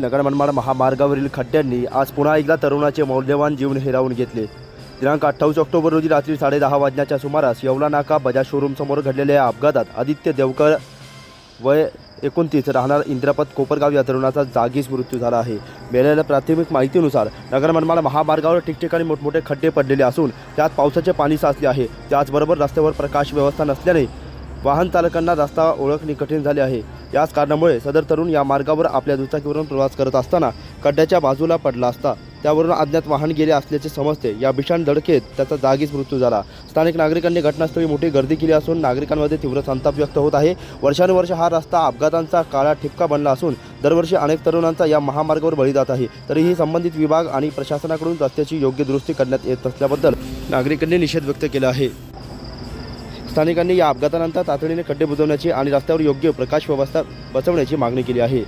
जिल्ह्यातील नगर मनमाड महामार्गावरील खड्ड्यांनी आज पुन्हा एकदा तरुणाचे मौल्यवान जीवन हिरावून घेतले. दिनांक अठ्ठावीस ऑक्टोबर रोजी रात्री साडेदहा वाजण्याच्या सुमारास येवला नाका बजाज शोरूमसमोर घडलेल्या या अपघातात आदित्य देवकर वय एकोणतीस राहणार इंद्रपत कोपरगाव या तरुणाचा जागीच मृत्यू झाला आहे. मिळालेल्या प्राथमिक माहितीनुसार नगर मनमाड महामार्गावर ठिकठिकाणी मोठमोठे खड्डे पडलेले असून त्यात पावसाचे पाणी साचले आहे. त्याचबरोबर रस्त्यावर प्रकाश व्यवस्था नसल्याने वाहन चालकांना रस्ता ओळखणे कठीण झाले आहे. याच कारणामुळे सदर तरुण या मार्गावर आपल्या दुचाकीवरून प्रवास करत असताना खड्ड्याच्या बाजूला पडला असता. त्यावरून अज्ञात वाहन गेले असल्याचे समजते. या भीषण धडकेत त्याचा जागीच मृत्यू झाला. स्थानिक नागरिकांनी घटनास्थळी मोठी गर्दी केली असून नागरिकांमध्ये तीव्र संताप व्यक्त होत आहे. वर्षानुवर्ष हा रस्ता अपघातांचा काळा ठिपका बनला असून दरवर्षी अनेक तरुणांचा या महामार्गावर बळी जात आहे. तरीही संबंधित विभाग आणि प्रशासनाकडून रस्त्याची योग्य दुरुस्ती करण्यात येत असल्याबद्दल नागरिकांनी निषेध व्यक्त केला आहे. स्थानिकांनी या अपघातानंतर तातडीने खड्डे बुजवण्याची आणि रस्त्यावर योग्य प्रकाश व्यवस्था बसवण्याची मागणी केली आहे.